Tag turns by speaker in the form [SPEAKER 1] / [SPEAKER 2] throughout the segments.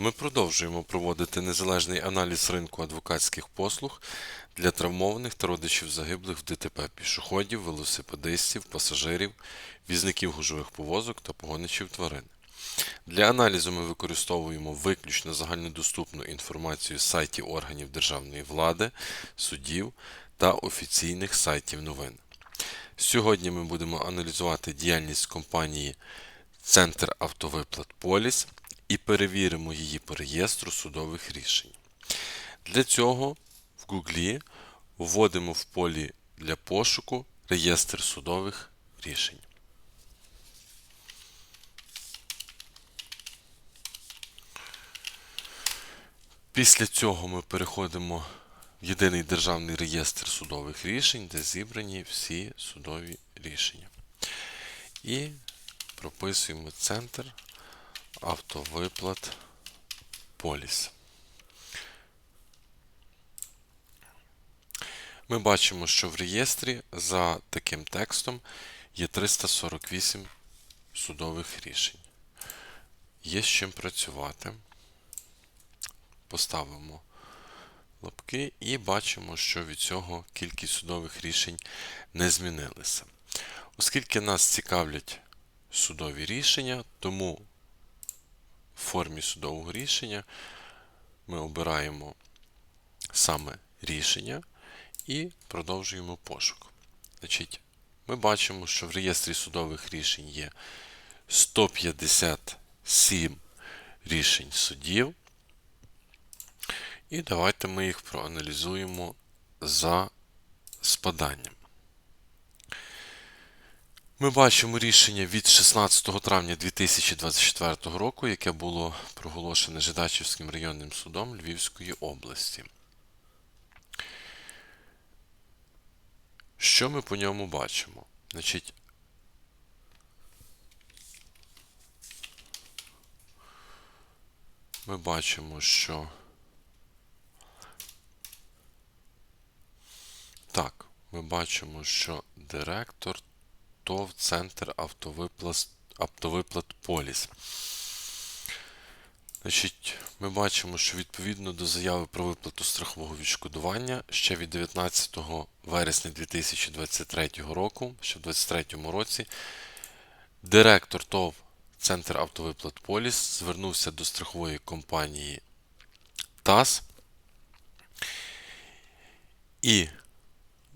[SPEAKER 1] Ми продовжуємо проводити незалежний аналіз ринку адвокатських послуг для травмованих та родичів загиблих в ДТП пішоходів, велосипедистів, пасажирів, візників гужових повозок та погоничів тварин. Для аналізу ми використовуємо виключно загальнодоступну інформацію з сайтів органів державної влади, судів та офіційних сайтів новин. Сьогодні ми будемо аналізувати діяльність компанії Центр автовиплат Поліс і перевіримо її по реєстру судових рішень. Для цього в Гуглі вводимо в полі для пошуку реєстр судових рішень. Після цього ми переходимо в єдиний державний реєстр судових рішень, де зібрані всі судові рішення. І прописуємо центр автовиплат Поліс. Ми бачимо, що в реєстрі за таким текстом є 348 судових рішень. Є з чим працювати. Поставимо лапки і бачимо, що від цього кількість судових рішень не змінилася. Оскільки нас цікавлять судові рішення, тому в формі судового рішення ми обираємо саме рішення і продовжуємо пошук. Значить, Ми бачимо, що в реєстрі судових рішень є 157 рішень судів. І давайте ми їх проаналізуємо за спаданням. Ми бачимо рішення від 16 травня 2024 року, яке було проголошене Жидачівським районним судом Львівської області. Що ми по ньому бачимо? Значить, ми бачимо, що так, ми бачимо, що директор ТОВ Центр автовиплат, Поліс. Значить, Ми бачимо, що відповідно до заяви про виплату страхового відшкодування ще від 19 вересня 2023 року, ще в 2023 році, директор ТОВ Центр автовиплат Поліс звернувся до страхової компанії ТАС. І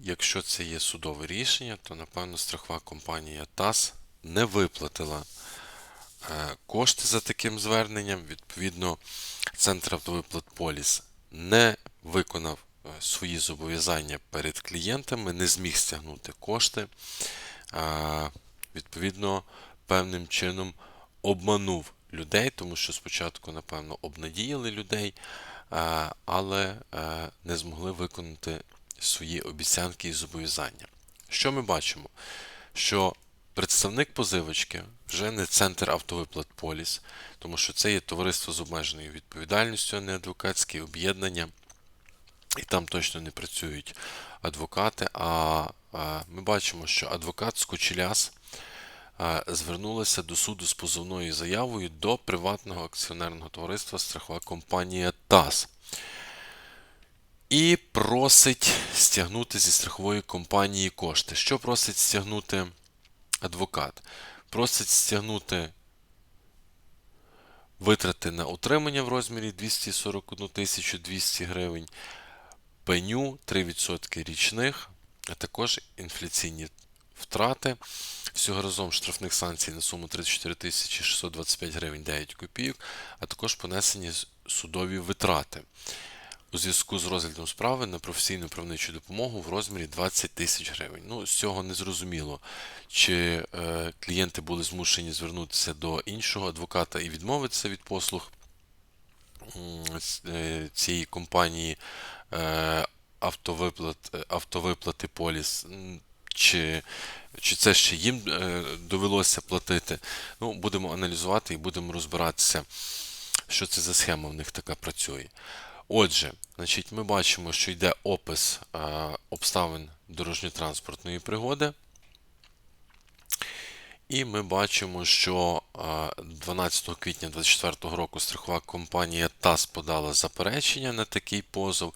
[SPEAKER 1] якщо це є судове рішення, то напевно страхова компанія ТАС не виплатила е, кошти за таким зверненням. Відповідно, Центр автовиплат Поліс не виконав е, свої зобов'язання перед клієнтами, не зміг стягнути кошти. Відповідно, певним чином обманув людей, тому що спочатку, напевно, обнадіяли людей, але е, не змогли виконати свої обіцянки і зобов'язання. Що ми бачимо? Що представник позивочки вже не центр автовиплат Поліс, тому що це є товариство з обмеженою відповідальністю, а не адвокатське об'єднання, і там точно не працюють адвокати. А ми бачимо, що адвокат Скочеляс звернулася до суду з позовною заявою до приватного акціонерного товариства страхова компанія ТАС і просить стягнути зі страхової компанії кошти. Що просить стягнути адвокат? Просить стягнути витрати на утримання в розмірі 241 200 гривень, пеню 3% річних, а також інфляційні втрати. Всього разом штрафних санкцій на суму 34 625 гривень 9 копійок, а також понесені судові витрати у зв'язку з розглядом справи на професійну правничу допомогу в розмірі 20 тисяч гривень. Ну, з цього не зрозуміло, чи е, клієнти були змушені звернутися до іншого адвоката і відмовитися від послуг е, цієї компанії е, автовиплат, е, автовиплати Поліс. Чи чи це ще їм е, довелося платити? Ну, Будемо аналізувати і будемо розбиратися, що це за схема в них така працює. Отже, значить, ми бачимо, що йде опис е, обставин дорожньо-транспортної пригоди. І ми бачимо, що 12 квітня 2024 року страхова компанія ТАС подала заперечення на такий позов.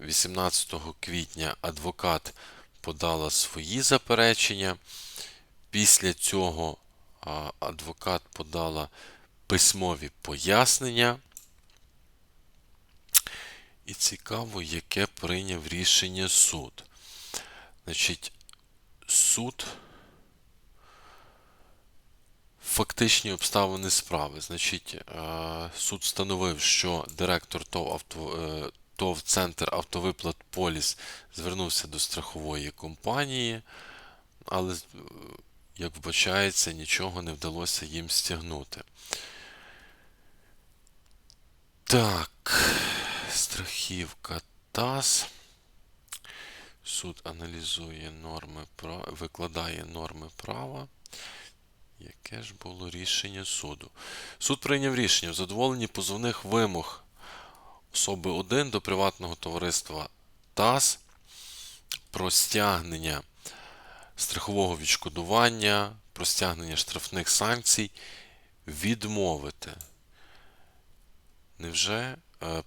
[SPEAKER 1] 18 квітня адвокат подала свої заперечення. Після цього адвокат подала письмові пояснення. І цікаво, яке прийняв рішення суд. Значить, суд. Фактичні обставини справи. Значить, е, суд встановив, що директор ТОВ, е, ТОВ Центр автовиплат Поліс звернувся до страхової компанії, але, е, як вбачається, нічого не вдалося їм стягнути. Так, страхівка ТАС. Суд аналізує норми права, викладає норми права. Яке ж було рішення суду? Суд прийняв рішення в задоволенні позовних вимог особи 1 до приватного товариства ТАС про стягнення страхового відшкодування, про стягнення штрафних санкцій відмовити. Невже е,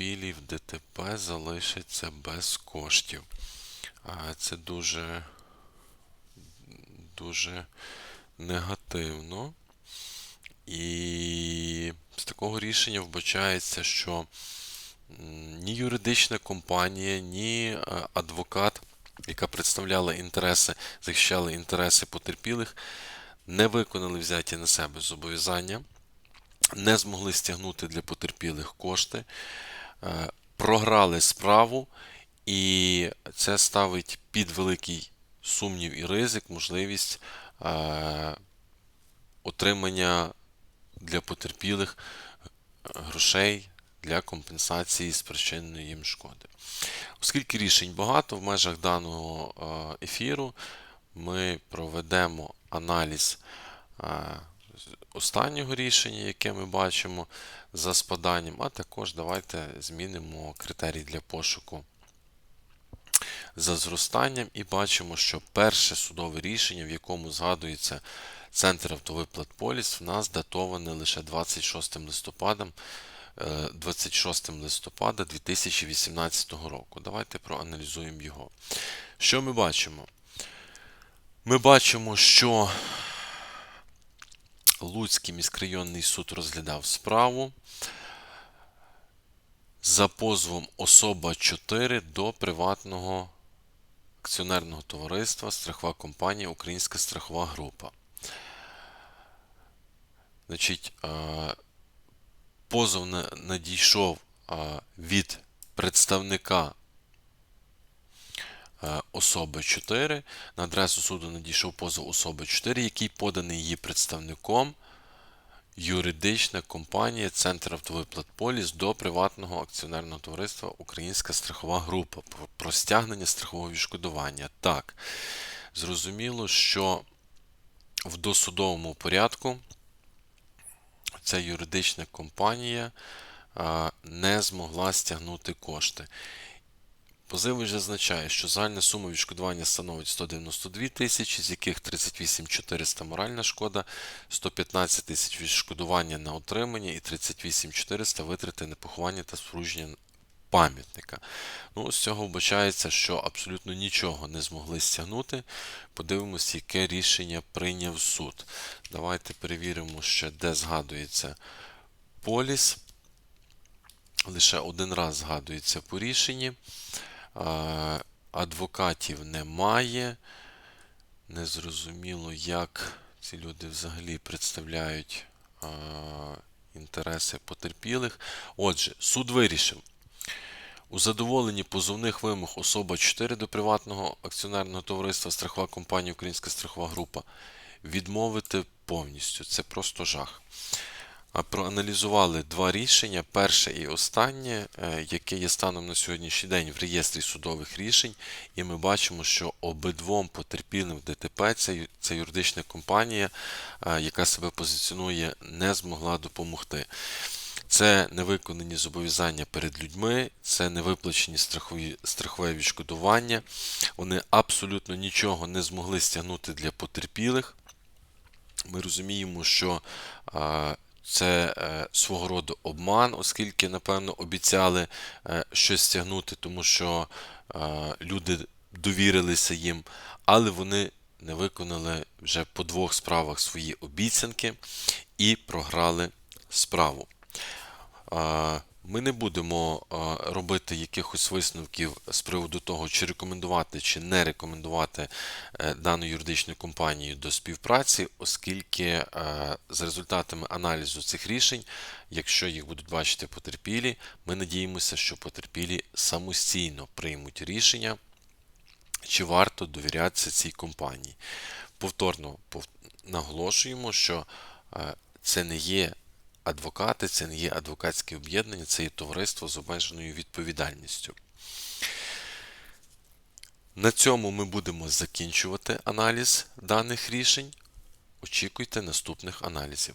[SPEAKER 1] потерпілі в ДТП залишаться без коштів? Це дуже, дуже негативно. І з такого рішення вбачається, що ні юридична компанія, ні е, адвокат, яка представляла інтереси, захищала інтереси потерпілих, не виконали взяті на себе зобов'язання, не змогли стягнути для потерпілих кошти, програли справу, і це ставить під великий сумнів і ризик можливість е, отримання для потерпілих грошей для компенсації спричиненої їм шкоди. Оскільки рішень багато, в межах даного е, ефіру ми проведемо аналіз е, останнього рішення, яке ми бачимо за спаданням, а також давайте змінимо критерій для пошуку за зростанням і бачимо, що перше судове рішення, в якому згадується Центр автовиплат Поліс, в нас датоване лише 26 листопада, 26 листопада 2018 року. Давайте проаналізуємо його. Що ми бачимо? Ми бачимо, що Луцький міськрайонний суд розглядав справу за позовом особа 4 до приватного акціонерного товариства страхова компанія Українська страхова група. Значить, е, позов надійшов е, від представника особи 4. На адресу суду надійшов позов особи 4, який поданий її представником юридична компанія Центр автовиплат Поліс до приватного акціонерного товариства Українська страхова група про стягнення страхового відшкодування. Так, зрозуміло, що в досудовому порядку ця юридична компанія не змогла стягнути кошти. Позивач зазначає, що загальна сума відшкодування становить 192 тисячі, з яких 38 400 моральна шкода, 115 тисяч відшкодування на отримання і 38 400 витрати на поховання та спорудження пам'ятника. Ну, З цього вбачається, що абсолютно нічого не змогли стягнути. Подивимось, яке рішення прийняв суд. Давайте перевіримо ще, де згадується поліс. Лише один раз згадується по рішенні. Адвокатів немає. Незрозуміло, як ці люди взагалі представляють інтереси потерпілих. Отже, суд вирішив. У задоволенні позовних вимог особа 4 до приватного акціонерного товариства страхова компанія Українська страхова група відмовити повністю. Це просто жах проаналізували два рішення. Перше і останнє, е, яке є станом на сьогоднішній день в реєстрі судових рішень, і ми бачимо, що обидвом потерпілим в ДТП ця юридична компанія, е, яка себе позиціонує, не змогла допомогти. Це невиконані зобов'язання перед людьми, це невиплачені страхові, страхове відшкодування. Вони абсолютно нічого не змогли стягнути для потерпілих. Ми розуміємо, що е, це е, свого роду обман, оскільки, напевно, обіцяли е, щось стягнути, тому що е, люди довірилися їм, але вони не виконали вже по двох справах свої обіцянки і програли справу. Ми не будемо робити якихось висновків з приводу того, чи рекомендувати, чи не рекомендувати е, дану юридичну компанію до співпраці, оскільки е, з результатами аналізу цих рішень, якщо їх будуть бачити потерпілі, ми надіємося, що потерпілі самостійно приймуть рішення, чи варто довірятися цій компанії. Повторно наголошуємо, що е, це не є адвокати, це не є адвокатське об'єднання, це є товариство з обмеженою відповідальністю. На цьому ми будемо закінчувати аналіз даних рішень. Очікуйте наступних аналізів.